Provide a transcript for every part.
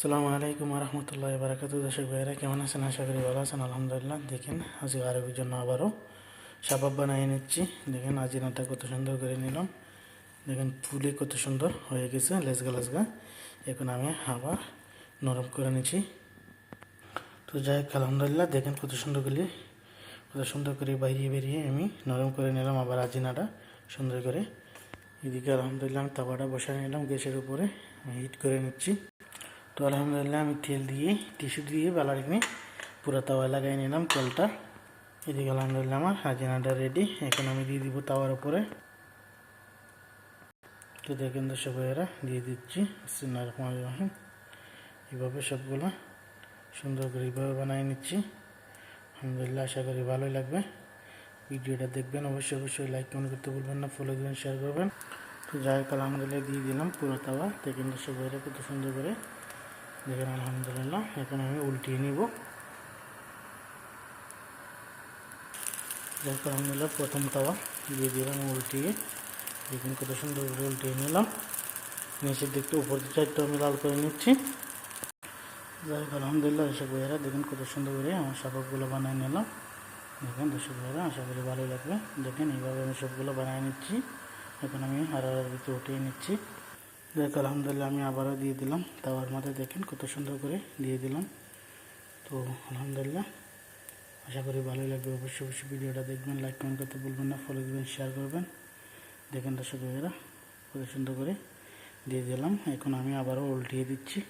সালামু আলাইকুম রহমতুল্লাহ বারাকাতু দর্শক ভাইরা কেমন আছেন? আশা করি ভালো আছেন। আলহামদুলিল্লাহ, দেখেন আজকে আরবির জন্য আবারও সাবাব বানিয়ে নিচ্ছি। দেখেন আজিনাটা কত সুন্দর করে নিলাম। দেখেন ফুলে কত সুন্দর হয়ে গেছে লেসগা লেসগা এখন আমি আবার নরম করে নিচ্ছি। তো যাই হোক, আলহামদুলিল্লাহ, দেখেন কত সুন্দর করে, কত সুন্দর করে বাইরিয়ে বেরিয়ে আমি নরম করে নিলাম আবার আজিনাটা সুন্দর করে। এদিকে আলহামদুলিল্লাহ, আমি তাওয়াটা বসায় নিলাম, গ্যাসের উপরে হিট করে নিচ্ছি। তো আলহামদুলিল্লাহ আমি তেল দিয়ে, টিস্যু দিয়ে বেলা রেখে পুরো তাওয়া লাগাই নিলাম তেলটা এদিকে আলহামদুলিল্লাহ আমার হাজিনাটা রেডি এখন আমি দিয়ে দিব তাওয়ার উপরে। তো দেখেন দর্শক ভাইয়েরা, দিয়ে দিচ্ছি। সিনার রহিম এইভাবে সবগুলো সুন্দর করে এইভাবে বানিয়ে নিচ্ছি। আলহামদুলিল্লাহ আশা করি ভালোই লাগবে। ভিডিওটা দেখবেন, অবশ্যই অবশ্যই লাইক কমেন্ট করতে বলবেন না ফলো দেবেন শেয়ার করবেন। তো যাই হোক, আলহামদুলিল্লাহ দিয়ে দিলাম পুরো তাওয়া। দেখেন দর্শক ভাইয়েরা কত সুন্দর করে দেখেন, আলহামদুলিল্লাহ, এখন আমি উল্টিয়ে নিব। দেখো আলহামদুলিল্লাহ প্রথম তাওয়া, দিয়ে দিলাম উল্টিয়ে। দেখুন, কত সুন্দর করে উল্টিয়ে নিলাম। নিচের দিকটা উপর দিকটা আমি লাল করে নিচ্ছি। যাই হোক, আলহামদুলিল্লাহ, দর্শক ভাইয়েরা, দেখুন, কত সুন্দর করে আমার সাপকগুলো বানিয়ে নিলাম। দেখেন, দর্শক ভাইয়েরা, আশা করি ভালোই লাগবে। দেখেন, এইভাবে আমি সবগুলো বানিয়ে নিচ্ছি। এখন আমি হারার ভিতরে উঠিয়ে নিচ্ছি। দেখ আলহামদুলিল্লাহ আমি আবারও দিয়ে দিলাম। তাওয়ার মধ্যে দেখেন কত সুন্দর করে দিয়ে দিলাম। তো, আলহামদুলিল্লাহ। আশা করি ভালোই লাগবে। অবশ্যই অবশ্যই ভিডিওটা দেখবেন লাইক কমেন্ট করতে বলবেন না ফলো দেবেন শেয়ার করবেন। দেখেন দর্শক ভাইয়েরা, কত সুন্দর করে দিয়ে দিলাম। এখন আমি আবারও উল্টিয়ে দিচ্ছি।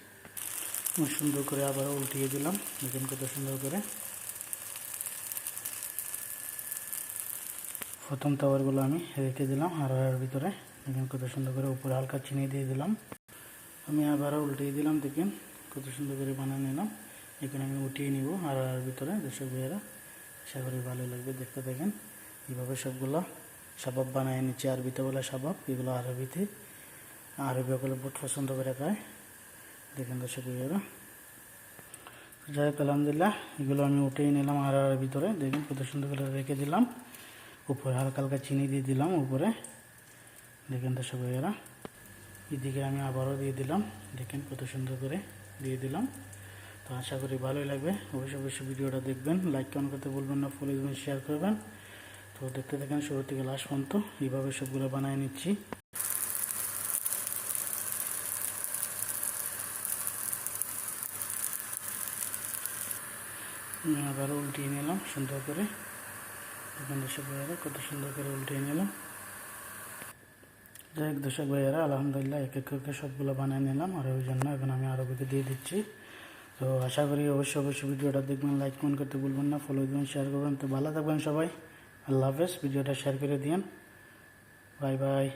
সুন্দর করে আবারও উল্টিয়ে দিলাম। দেখেন কত সুন্দর করে। প্রথম তাওয়ারগুলো আমি রেখে দিলাম হারার ভিতরে। দেখেন কত সুন্দর করে উপরে হালকা চিনি দিয়ে দিলাম। আমি আবারও উল্টিয়ে দিলাম, দেখেন কত সুন্দর করে বানিয়ে নিলাম। এখানে আমি উঠিয়ে নিব হারার ভিতরে, দর্শক ভাইয়েরা, আশা করি ভালো লাগবে। দেখতে দেখেন এইভাবে সবগুলো সাবাব বানিয়ে নিচ্ছে, আরবিতে বলে সাবাব এগুলো আরবিতে। আরবি বলে বহুত পছন্দ করে খায়। দেখেন দর্শক ভাইয়েরা। যাই হোক, আলহামদুলিল্লাহ, এগুলো আমি উঠিয়ে নিলাম হারার ভিতরে। দেখেন কত সুন্দর করে রেখে দিলাম। উপরে হালকা হালকা চিনি দিয়ে দিলাম উপরে। দেখেন তো সবাইরা এদিকে আমি আবারও দিয়ে দিলাম। দেখেন কত সুন্দর করে দিয়ে দিলাম। তো আশা করি ভালোই লাগবে। অবশ্যই অবশ্যই ভিডিওটা দেখবেন লাইক কমেন্ট করতে বলবেন না ফলো দেবেন শেয়ার করবেন। তো দেখতে দেখেন শুরু থেকে লাস্ট পর্যন্ত, এইভাবে সবগুলো বানিয়ে নিচ্ছি। আবারও উল্টিয়ে নিলাম সুন্দর করে। দেখুন দর্শক ভাইয়েরা, কত সুন্দর করে উল্টিয়ে নিলাম। যাই দর্শক ভাইয়েরা, আলহামদুলিল্লাহ, এক এক করে সবগুলো বানিয়ে নিলাম, আর ওই জন্য এখন আমি আরও দিয়ে দিচ্ছি। তো আশা করি অবশ্যই অবশ্যই ভিডিওটা দেখবেন লাইক কমেন্ট করতে বলবেন না ফলো দেবেন শেয়ার করবেন। তো ভালো থাকবেন সবাই, আল্লাহ হাফেজ, ভিডিওটা শেয়ার করে দিন বাই বাই